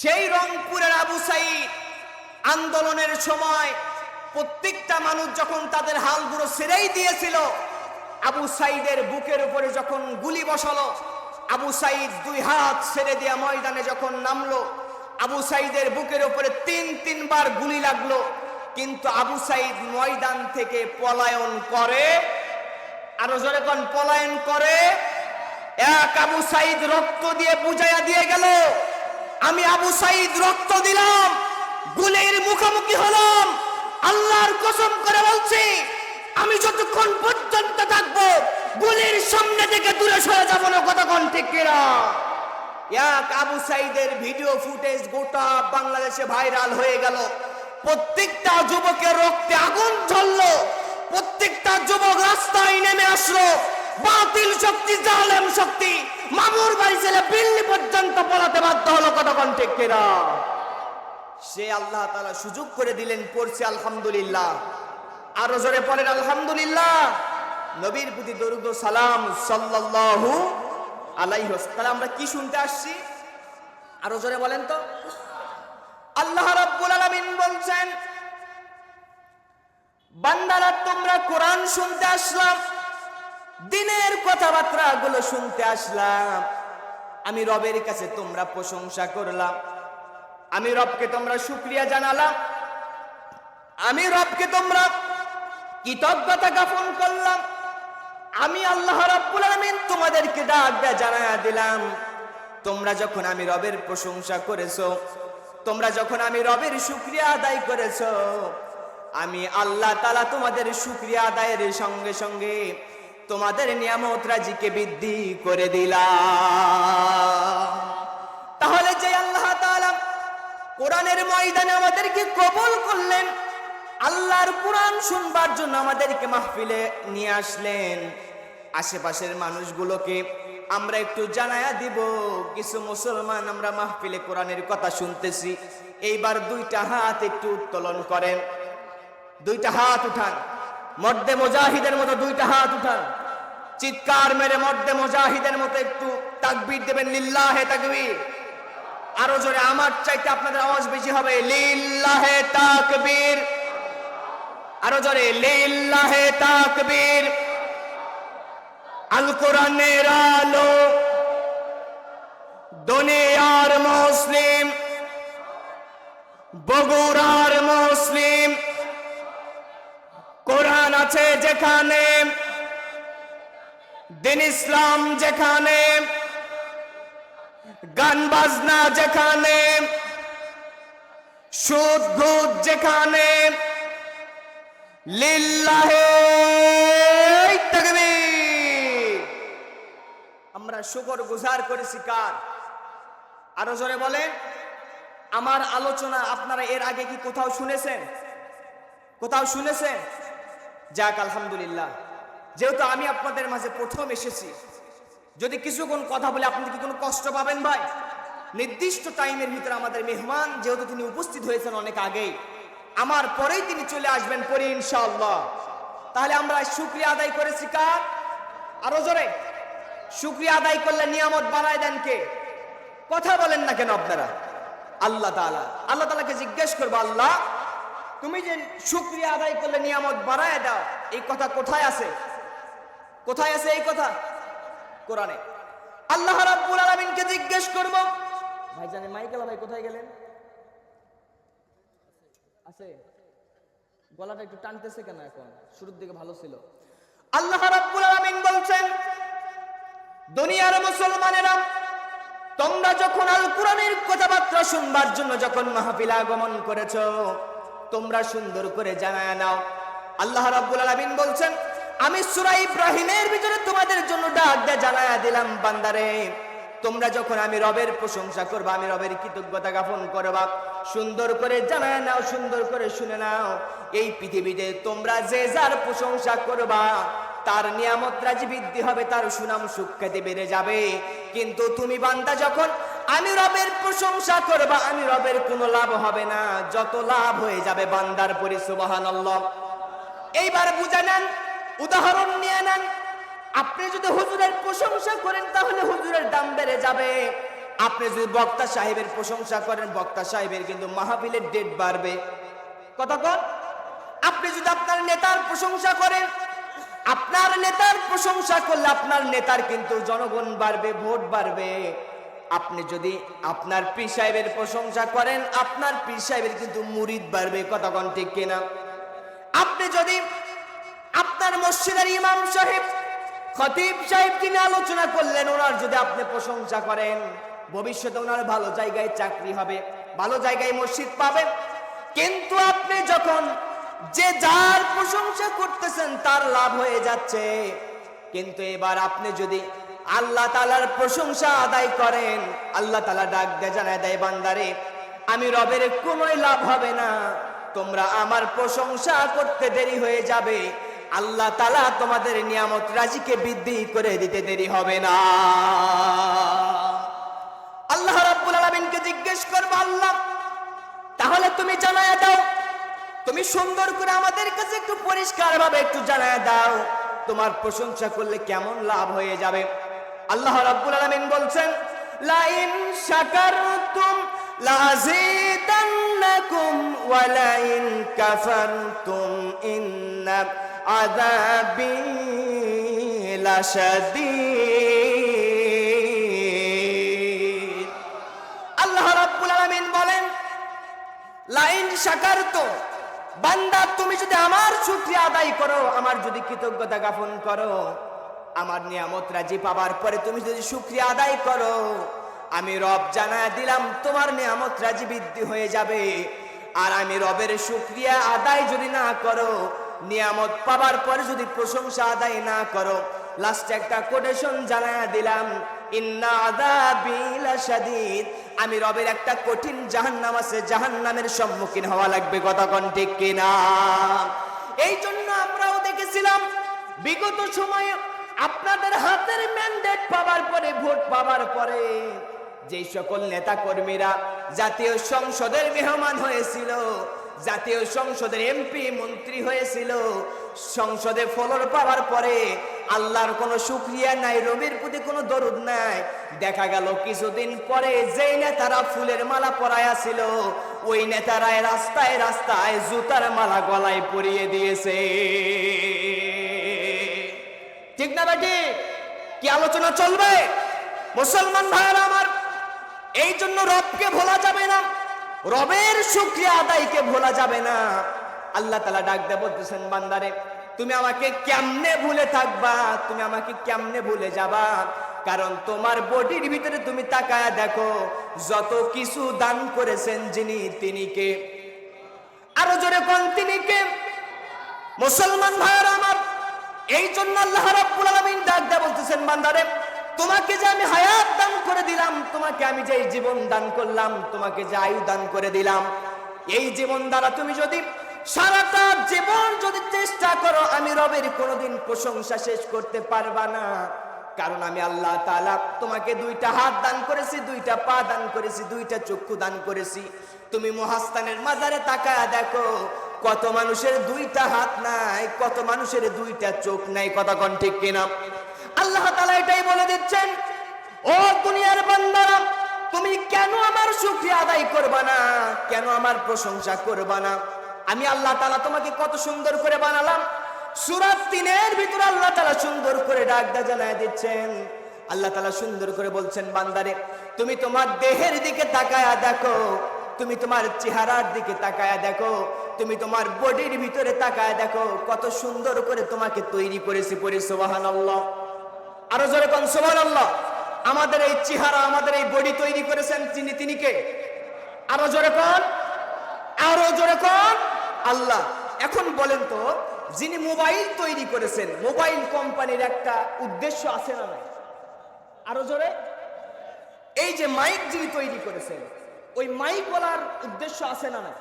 সেই রংপুরের আবু সাইদ আন্দোলনের সময় প্রত্যেকটা মানুষ যখন তাদের হালগুলো ছেড়েই দিয়েছিল, আবু সাইদের বুকের উপরে যখন গুলি বসালো, আবু সাইদ দুই হাত ছেড়ে দিয়ে ময়দানে যখন নামলো, আবু সাইদের বুকের উপরে তিন তিনবার গুলি লাগল। কিন্তু আবু সাইদ ময়দান থেকে পলায়ন করে, আরও জোরে কোন, পলায়ন করে, এক আবু সাইদ রক্ত দিয়ে বুঝাইয়া দিয়ে গেল। আমি আবু সাইদ রক্ত দিলাম, গুলের মুখোমুখি হলাম, আল্লাহর কসম করে বলছি, আমি যতক্ষণ পর্যন্ত থাকব, গুলির সামনে থেকে দূরে সরে যাব না, কতক্ষণ ঠিক কিনা? এক আবু সাইদের ভিডিও ফুটেজ গোটা বাংলাদেশে ভাইরাল হয়ে গেল। প্রত্যেকটা যুবকের রক্তে আগুন জ্বললো, প্রত্যেকটা যুবক রাস্তায় নেমে আসলো। বাতিল শক্তি, জালেম শক্তি। মামুর বাড়ি ছেলে দিল্লি পর্যন্ত পড়াতে বাধ্য হলো কতক্ষণ ঠিক কিনা? সে আল্লাহ তাআলা সুযোগ করে দিলেন, পড়ছে আলহামদুলিল্লাহ। আরও জোরে পড়েন, আলহামদুলিল্লাহ। নবীর প্রতি দরুদ সালাম, সাল্লাল্লাহু আলাইহি তাহলে আমরা কি শুনতে আসছি? আরও জোরে বলেন তো। আল্লাহ রাব্বুল আলামিন বলছেন, বান্দারা, তোমরা কোরআন শুনতে আসলাম। দিনের কথাবার্তা গুলো শুনতে আসলাম। আমি রবের কাছে তোমরা প্রশংসা করলাম। আমি রবকে তোমরা শুক্রিয়া জানালাম। আমি রবকে তোমরা কৃতজ্ঞতা জ্ঞাপন করলাম। আমি আল্লাহ রাব্বুল আলামিন তোমাদেরকে ডাক জানায়া দিলাম। তোমরা যখন আমি রবের প্রশংসা করেছ, তোমরা যখন আমি রবের শুক্রিয়া আদায় করেছ, আমি আল্লাহ তাআলা তোমাদের শুক্রিয়া আদায়ের সঙ্গে সঙ্গে তোমাদের নিয়ামত রাজিকে বৃদ্ধি করে দিলাম। তাহলে যে আল্লাহ কোরআনের ময়দানে আমাদেরকে কবুল করলেন, আল্লাহর কোরআন শুনবার জন্য আমাদেরকে মাহফিলে নিয়ে আসলেন। আশেপাশের মানুষগুলোকে আমরা একটু জানায়া দিব, কিছু মুসলমান আমরা মাহফিলে কোরআনের কথা শুনতেছি। এইবার দুইটা হাত একটু উত্তোলন করেন। দুইটা হাত উঠান। মর্দে মোজাহিদের মতো দুইটা হাত উঠান। চিৎকার মেরে মর্দে মুজাহিদের মতো একটু তাকবীর দেবেন, লিল্লাহে তাকবীর। আরও জোরে, আমার চাইতে আপনাদের আওয়াজ বেশি হবে, লিল্লাহে তাকবীর। আরও জোরে, লিল্লাহে তাকবীর। আল কোরআনের আলো দুনিয়ার মুসলিম আছে যেখানে দিন ইসলাম যেখানে, গান বাজনা যেখানে, সুদ ঘুদ যেখানে, লিল্লাহে আমরা শুকর গুজার করেছি কার? আরও জোরে বলেন। আমার আলোচনা আপনারা এর আগে কি কোথাও শুনেছেন? কোথাও শুনেছেন? যাক, আলহামদুলিল্লাহ। যেহেতু আমি আপনাদের মাঝে প্রথম এসেছি, যদি কিছুক্ষণ কথা বলে আপনাদের কি কোনো কষ্ট পাবেন ভাই? নির্দিষ্ট টাইমের ভিতরে আমাদের মেহমান, যেহেতু তিনি উপস্থিত হয়েছেন অনেক আগেই, আমার পরেই তিনি চলে আসবেন পরে ইনশাআল্লাহ। তাহলে আমরা শুক্রিয়া আদায় করেছি কার? আরও জোরে। শুক্রিয়া আদায় করলে নিয়ামত বাড়ায় দেন কে? কথা বলেন না কেন আপনারা? আল্লাহ তাআলা। আল্লাহ তাআলাকে জিজ্ঞেস করব, আল্লাহ তুমি যে শুক্রিয়া আদায় করলে, নিয়ামত বাড়ায় দাও, এই কথা কোথায় আছে? কোথায় আছে এই কথা? কোরআনে। আল্লাহ রাব্বুল আলামিনকে জিজ্ঞেস করব ভাইজান মাইকেল ভাই কোথায় গেলেন? আছে। গলাটা একটু টানতেছে কেন এখন? শুরুর দিকে ভালো ছিল। আল্লাহ রাব্বুল আলামিন বলছেন, দুনিয়ার মুসলমানেরা, তোমরা যখন আল কোরআনের কথাবার্তা শুনবার জন্য যখন মাহফিল আগমন করেছ তোমরা সুন্দর করে জানায় নাও। আল্লাহ রাব্বুল আলামিন বলছেন, আমি সূরা ইব্রাহিমের ভিতরে তোমাদের জন্য ডাক দিয়ে জানায়া দিলাম, বান্দারে, তোমরা যখন আমি রবের প্রশংসা করবা, আমি রবের কৃতজ্ঞতা জ্ঞাপন করবা, সুন্দর করে জানায় নাও, সুন্দর করে শুনে নাও, এই পৃথিবীতে তোমরা যে যার প্রশংসা করবা, তার নিয়ামত রাজি বৃদ্ধি হবে, তার সুনাম সুখ্যাতি বেড়ে যাবে। কিন্তু তুমি বান্দা যখন আমি রবের প্রশংসা করবা, আমি রবের কোনো লাভ হবে না। যত লাভ হয়ে যাবে বান্দার পরি, সুবহানাল্লাহ। এইবার বুঝে নেন, উদাহরণ নিয়ে নেন। আপনি যদি হুজুরের প্রশংসা করেন, তাহলে হুজুরের দাম বেড়ে যাবে। আপনি যদি বক্তা সাহেবের প্রশংসা করেন, বক্তা সাহেবের কিন্তু মাহফিলের ডেট বাড়বে। কতক্ষণ আপনি যদি আপনার নেতার প্রশংসা করেন, আপনার নেতার প্রশংসা করলে আপনার নেতার কিন্তু জনগণ বাড়বে, ভোট বাড়বে। আপনি যদি আপনার পীর সাহেবের প্রশংসা করেন, আপনার পীর সাহেবের কিন্তু মুরিদ বাড়বে কতক্ষণ ঠিক কিনা? আপনি যদি আপনার মসজিদের ইমাম সাহেব, খতিব সাহেব যিনি আলোচনা করলেন, ওনার যদি আপনি প্রশংসা করেন, ভবিষ্যতে ওনার ভালো জায়গায় চাকরি হবে, ভালো জায়গায় মসজিদ পাবে কিন্তু আপনি যখন যে যার প্রশংসা করতেছেন, তার লাভ হয়ে যাচ্ছে। কিন্তু এবার আপনি যদি আল্লাহ তালার প্রশংসা আদায় করেন। আল্লাহ তালা ডাক দেয়, জানায় দেয়, বান্দারে, আমি রবের কোনোই লাভ হবে না। তোমরা আমার প্রশংসা করতে দেরি হয়ে যাবে। আল্লাহ তালা তোমাদের নিয়ামত রাজিকে বৃদ্ধি করে দিতে দেরি হবে না। আল্লাহ রাব্বুল আলামিনকে জিজ্ঞেস করব, আল্লাহ, তাহলে তুমি জানায় দাও, তুমি সুন্দর করে আমাদের কাছে একটু পরিষ্কার ভাবে একটু জানায় দাও, তোমার প্রশংসা করলে কেমন লাভ হয়ে যাবে? আল্লাহ রাব্বুল আলামিন বলছেন, লাইন শাকারতুম লাযিদান্নাকুম ওয়া লাইন কাফারতুম ইন্না আযাবি লাশাদীদ। আল্লাহ রাব্বুল আলামিন বলেন, লাইন শাকারত বান্দা তুমি যদি আমার শুকরিয়া আদায় করো, আমার যদি কৃতজ্ঞতা জ্ঞাপন করো আমার নিয়ামত রাজি পাবার পরে তুমি যদি শুকরিয়া আদায় করো, আমি রব জানায় দিলাম, তোমার নিয়ামত রাজি বৃদ্ধি হয়ে যাবে। আর আমি রবের শুকরিয়া আদায় যদি না করো, নিয়ামত পাবার পরে যদি প্রশংসা আদায় না করো লাস্টে একটা কোটেশন জানায় দিলাম আমি রবের একটা কঠিন জাহান্নাম আছে, জাহান্নামের সম্মুখীন হওয়া লাগবে কতক্ষণ ঠিক কিনা? এই জন্য আমরাও দেখেছিলাম, বিগত সময়ে আপনাদের হাতের ম্যান্ডেট পাবার পরে, ভোট পাবার পরে, যেই সকল নেতা কর্মীরা জাতীয় সংসদের মেহমান হয়েছিল, জাতীয় সংসদের এমপি, মন্ত্রী হয়েছিল, সংসদে ফলর পাওয়ার পরে আল্লাহর কোনো সুক্রিয়া নাই, রবির প্রতি কোনো দরুদ নাই। দেখা গেল কিছুদিন পরে যেই নেতারা ফুলের মালা পরায়া ছিল, ওই নেতারাই রাস্তায় রাস্তায় জুতার মালা গলায় পরিয়ে দিয়েছে। ঠিক না বেটি? কি আলোচনা চলবে? মুসলমান ভাইয়েরা আমার, এই জন্য রবকে ভোলা যাবে না। রবের শুক্রিয়া আদায়কে ভোলা যাবে না। আল্লাহ তালা ডাক দে বলতেছেন, বান্দারে, তুমি আমাকে কেমনে ভুলে থাকবা? তুমি আমাকে কেমনে ভুলে যাবা? কারণ তোমার বডির ভিতরে তুমি তাকায়া দেখো, যত কিছু দান করেছেন যিনি, তিনি কে? আরও জোরে কোন, তিনি কে? মুসলমান ভাইয়ের আমার এই জন্য আল্লাহ রাব্বুল আলামিন ডাক দেয়া বলতেছেন, বান্দারে, তোমাকে যে আমি হায়াত দান করে দিলাম, তোমাকে আমি যে জীবন দান করলাম, তোমাকে যে আয়ু দান করে দিলাম, এই জীবন দ্বারা তুমি যদি সারাটা জীবন যদি চেষ্টা করো, আমি রবের কোনোদিন প্রশংসা শেষ করতে পারবা না। কারণ আমি আল্লাহ তাআলা তোমাকে দুইটা হাত দান করেছি, দুইটা পা দান করেছি, দুইটা চক্ষু দান করেছি। তুমি মহাস্থানের মাজারে তাকায়া দেখো কত মানুষের দুইটা হাত নাই, কত মানুষের দুইটা চোখ নাই কতক্ষণ ঠিক কিনা? আল্লাহ তালা এটাই বলে দিচ্ছেন, ও দুনিয়ার বান্দারা, তুমি কেন আমার শুকরিয়া আদায় করবা না? কেন আমার প্রশংসা করবা না? আমি আল্লাহ তালা তোমাকে কত সুন্দর করে বানালাম। সুরাত তিনের ভিতরে আল্লাহ তালা সুন্দর করে ডাকদা জানায় দিচ্ছেন। আল্লাহ তালা সুন্দর করে বলছেন, বান্দারে, তুমি তোমার দেহের দিকে তাকায়া দেখো, তুমি তোমার চেহারার দিকে তাকায়া দেখো তুমি তোমার বডির ভিতরে তাকায়া দেখো, কত সুন্দর করে তোমাকে তৈরি করেছি পরে সোবাহান আল্লাহ আরও জোরে কোন সোবাহান আল্লাহ আমাদের এই চেহারা, আমাদের এই বডি তৈরি করেছেন তিনি তিনি কে? আরও জোরে কোন? আরও জোরে কোন? আল্লাহ। এখন বলেন তো, যিনি মোবাইল তৈরি করেছেন, মোবাইল কোম্পানির একটা উদ্দেশ্য আছে না আরও জোরে। এই যে মাইক যিনি তৈরি করেছেন, ওই মাইক বলার উদ্দেশ্য আছে না নাই?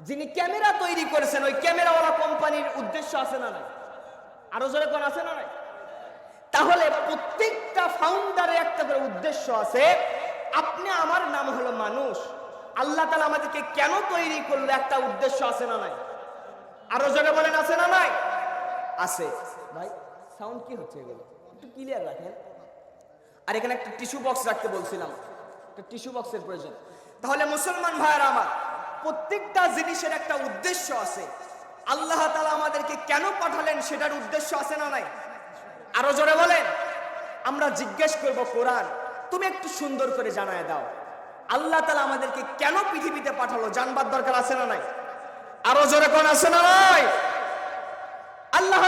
যিনি ক্যামেরা তৈরি করেছেন, ওই ক্যামেরাওয়ালা কোম্পানির উদ্দেশ্য আছে না নাই? আরও জোরে কোন আছে না নাই? তাহলে প্রত্যেকটা ফাউন্ডারের একটা করে উদ্দেশ্য আছে, আপনি আমার নাম হলো মানুষ, আল্লাহ তালা আমাদেরকে কেন তৈরি করল একটা উদ্দেশ্য আছে না নাই? আরও জোরে বলেন, আছে না নাই? আছে। ভাই সাউন্ড কি হচ্ছে এগুলো? একটু ক্লিয়ার রাখেন। আর এখানে একটা টিস্যু বক্স রাখতে বলছিলাম। একটা টিস্যু বক্সের প্রয়োজন। তাহলে মুসলমান ভাইয়ের আমার প্রত্যেকটা জিনিসের একটা উদ্দেশ্য আছে। আল্লাহ তালা আমাদেরকে কেন পাঠালেন সেটার উদ্দেশ্য আছে না নাই? আরও জোরে বলেন। আমরা জিজ্ঞেস করব, কোরআন, তুমি একটু সুন্দর করে জানায় দাও। আল্লাহ তালা আমাদেরকে কেন পৃথিবীতে পাঠালো? জানবার দরকার আছে না নাই? আরও জোরে কোন আছে না নাই? আল্লাহ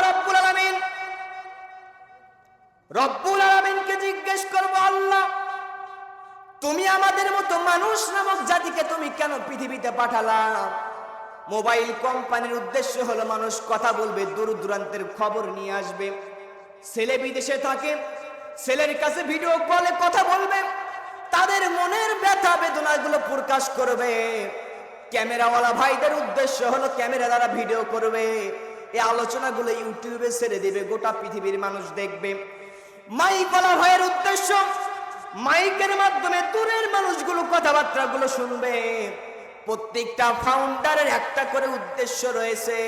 রব্বুল আলামিনকে জিজ্ঞেস করব আল্লাহ তুমি আমাদের মতো মানুষ নামক জাতিকে তুমি কেন পৃথিবীতে পাঠালা? মোবাইল কোম্পানির উদ্দেশ্য হলো মানুষ কথা বলবে দূর দূরান্তের খবর নিয়ে আসবে। ছেলে বিদেশে থাকে, ছেলের কাছে ভিডিও কলে কথা বলবে, তাদের মনের ব্যথা বেদনাগুলো প্রকাশ করবে। ক্যামেরাওয়ালা ভাইদের উদ্দেশ্য হলো ক্যামেরা দ্বারা ভিডিও করবে। এই আলোচনাগুলো ইউটিউবে ছেড়ে দিবে, গোটা পৃথিবীর মানুষ দেখবে। মাইকলা ভাইয়ের উদ্দেশ্য মাইকের মাধ্যমে দূরের মানুষগুলো কথাবার্তা গুলো শুনবে। প্রত্যেকটা ফাউন্ডারের একটা করে উদ্দেশ্য রয়েছে।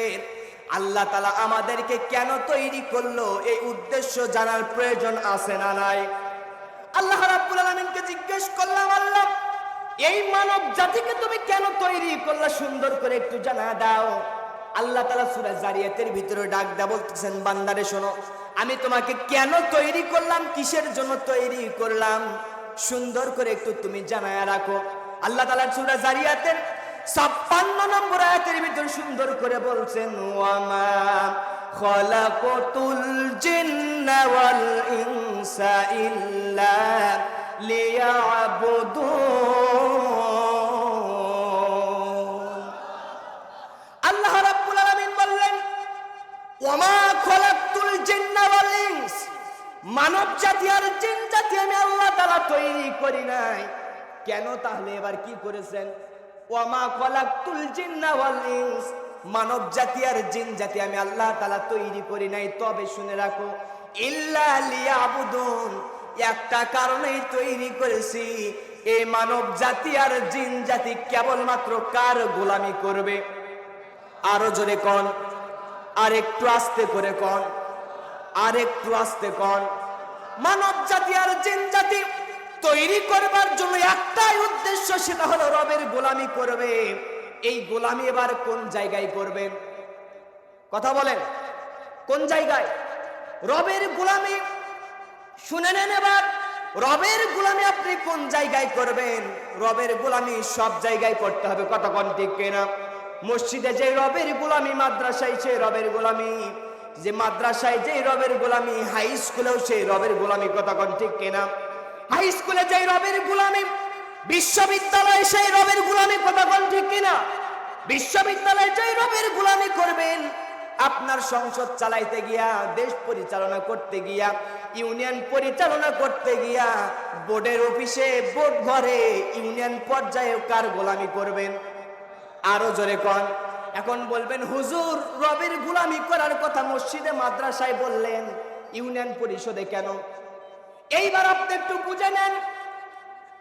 আল্লাহ তালা আমাদেরকে কেন তৈরি করল? এই উদ্দেশ্য জানার প্রয়োজন আছে না নাই? আল্লাহ রাব্বুল আলামিনকে জিজ্ঞেস করলাম, আল্লাহ, এই মানব জাতিকে তুমি কেন তৈরি করলা? সুন্দর করে একটু জানা দাও। আল্লাহ তালা সূরা জারিয়াতের ভিতরে ডাক দেয়া বলতেছেন, বান্দারে শোনো আমি তোমাকে কেন তৈরি করলাম? কিসের জন্য তৈরি করলাম? সুন্দর করে একটু তুমি জানায়া রাখো। আল্লাহ তালা সূরা জারিয়াতের ছাপ্পান্ন নম্বর আয়াতের ভিতর সুন্দর করে বলছেন খলাকতুল জিন্না ওয়াল ইনসা ইল্লা লিয়াবুদুন তৈরি করি নাই। কেন তাহলে এবার কি করেছেন? ওয়ামা খলাকতুল জিন্না ওয়াল মানব জাতি আর জিন জাতি আমি আল্লাহ তাআলা তৈরি করি নাই, তবে শুনে রাখো, ইল্লা একটা কারণেই তৈরি করেছি, এই মানব জাতি আর জিন জাতি কেবলমাত্র কার গোলামি করবে? আরও জোরে কন, আর একটু আস্তে করে কন, আর একটু আস্তে কন। মানব জাতি আর জিন জাতি তৈরি করবার জন্য একটাই উদ্দেশ্য, সেটা হলো রবের গোলামি করবে। এই গোলামি এবার কোন জায়গায় করবেন কথা বলেন। কোন জায়গায়? রবের গোলামি। শুনে নেন এবার, রবের গোলামি আপনি কোন জায়গায় করবেন? রবের গোলামি সব জায়গায় করতে হবে কতক্ষণ ঠিক কেনা? মসজিদে যে রবের গোলামি, মাদ্রাসায় সেই রবের গোলামি। যে মাদ্রাসায় যে রবের গোলামি, হাই স্কুলেও সেই রবের গোলামি কতক্ষণ ঠিক কিনা? হাই স্কুলে যে রবের গোলামি, বিশ্ববিদ্যালয়ে সেই রবের গোলামি কতক্ষণ ঠিক কিনা? বিশ্ববিদ্যালয়ে যে রবের গোলামি করবেন, আপনার সংসদ চালাইতে গিয়া, দেশ পরিচালনা করতে গিয়া, ইউনিয়ন পরিচালনা করতে গিয়া, বোর্ডের অফিসে, বোর্ড ঘরে, ইউনিয়ন পর্যায়ে কার গোলামি করবেন? আরও জোরে কন। এখন বলবেন, হুজুর, রবের গোলামি করার কথা মসজিদে, মাদ্রাসায় বললেন, ইউনিয়ন পরিষদে কেন? এইবার আপনি একটু বুঝে নেন।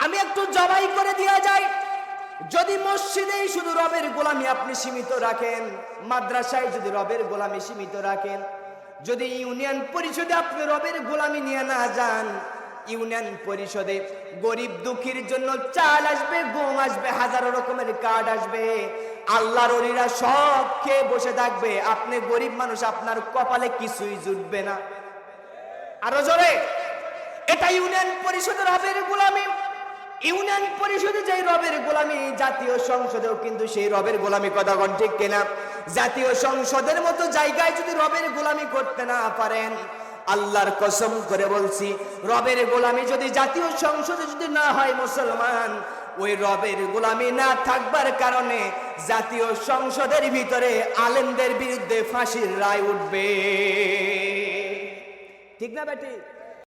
আমি একটু জবাই করে দেওয়া যায় যদি মসজিদেই শুধু রবের গোলামি আপনি সীমিত রাখেন, মাদ্রাসায় যদি রবের গোলামি সীমিত রাখেন, যদি ইউনিয়ন পরিষদে আপনি রবের গোলামি নিয়ে না যান, ইউনিয়ন পরিষদে গরিব দুঃখীর জন্য চাল আসবে, গম আসবে, হাজারো রকমের কার্ড আসবে। আল্লাহর অলিরা সব খেয়ে বসে থাকবে। আপনি গরিব মানুষ, আপনার কপালে কিছুই জুটবে না। আরও জোরে। এটা ইউনিয়ন পরিষদের রবের গোলামি। ইউনিয়ন পরিষদে যে রবের গোলামি, জাতীয় সংসদেও কিন্তু সেই রবের গোলামি কথাগণ ঠিক কিনা? জাতীয় সংসদের মতো জায়গায় যদি রবের গোলামি করতে না পারেন, আল্লাহর কসম করে বলছি, রবের গোলামি যদি জাতীয় সংসদে যদি না হয় মুসলমান, ওই রবের গোলামি না থাকবার কারণে জাতীয় সংসদের ভিতরে আলেমদের বিরুদ্ধে ফাঁসির রায় উঠবে। ঠিক না বেটি?